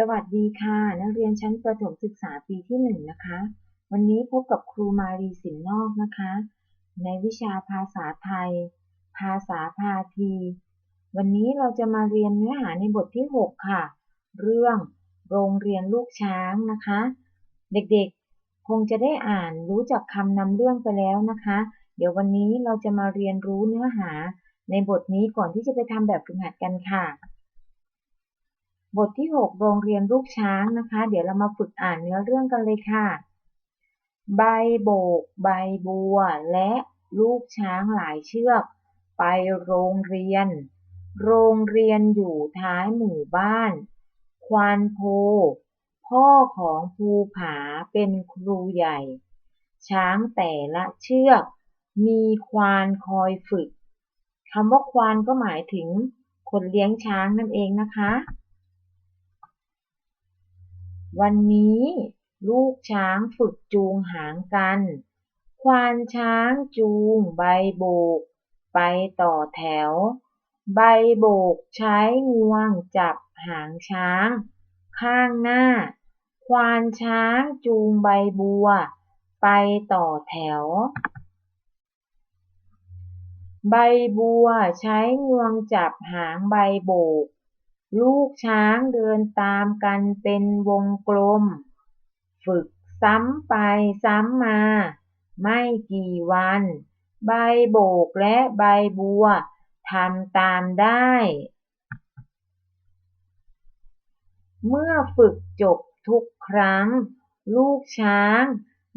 สวัสดีค่ะ นักเรียนชั้นประถมศึกษาปีที่หนึ่งนะคะ วันนี้พบกับครูมารีสินนอกนะคะ ในวิชาภาษาไทย ภาษาพาที วันนี้เราจะมาเรียนเนื้อหาในบทที่ 6 ค่ะ เรื่องโรงเรียนลูกช้างนะคะ เด็กๆ คงจะได้อ่านรู้จักคำนำเรื่องไปแล้วนะคะ เดี๋ยววันนี้เราจะมาเรียนรู้เนื้อหาในบทนี้ก่อนที่จะไปทำแบบฝึกหัดกันค่ะ บทที่ 6 โรงเรียนลูกช้างนะคะ เดี๋ยวเรามาฝึกอ่านเนื้อเรื่องกันเลยค่ะ ใบโบก ใบบัว และลูกช้างหลายเชือก ไปโรงเรียน โรงเรียนอยู่ท้ายหมู่บ้าน ควานโพ พ่อของภูผาเป็นครูใหญ่ ช้างแต่ละเชือก มีควานคอยฝึกคำว่าควานก็หมายถึงคนเลี้ยงช้างนั่นเองนะคะ วันนี้ลูกช้างฝึกจูงหางกัน ควานช้างจูงใบโบก ไปต่อแถว ใบโบกใช้งวงจับหางช้าง ข้างหน้า ควานช้างจูงใบบัว ไปต่อแถว ใบบัวใช้งวงจับหางใบโบก ลูกช้างเดินตามกันเป็นวงกลม ฝึกซ้ำไปซ้ำมา ไม่กี่วัน ใบโบกและใบบัวทำตามได้ เมื่อฝึกจบทุกครั้ง ลูกช้าง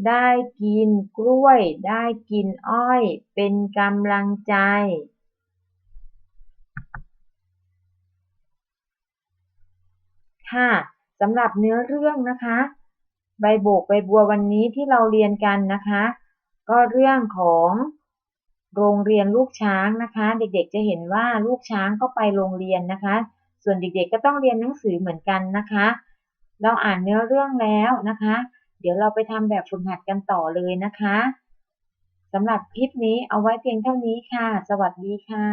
ได้กินกล้วยได้กินอ้อยเป็นกำลังใจ ค่ะสำหรับเนื้อเรื่องนะคะ ใบโบกใบบัววันนี้ที่เราเรียนกันนะคะ ก็เรื่องของโรงเรียนลูกช้างนะคะ เด็กๆจะเห็นว่าลูกช้างก็ไปโรงเรียนนะคะ ส่วนเด็กๆก็ต้องเรียนหนังสือเหมือนกันนะคะ เราอ่านเนื้อเรื่องแล้วนะคะ เดี๋ยวเราไปทำแบบฝึกหัดกันต่อเลยนะคะสำหรับคลิปนี้เอาไว้เพียงเท่านี้ค่ะ สวัสดีค่ะ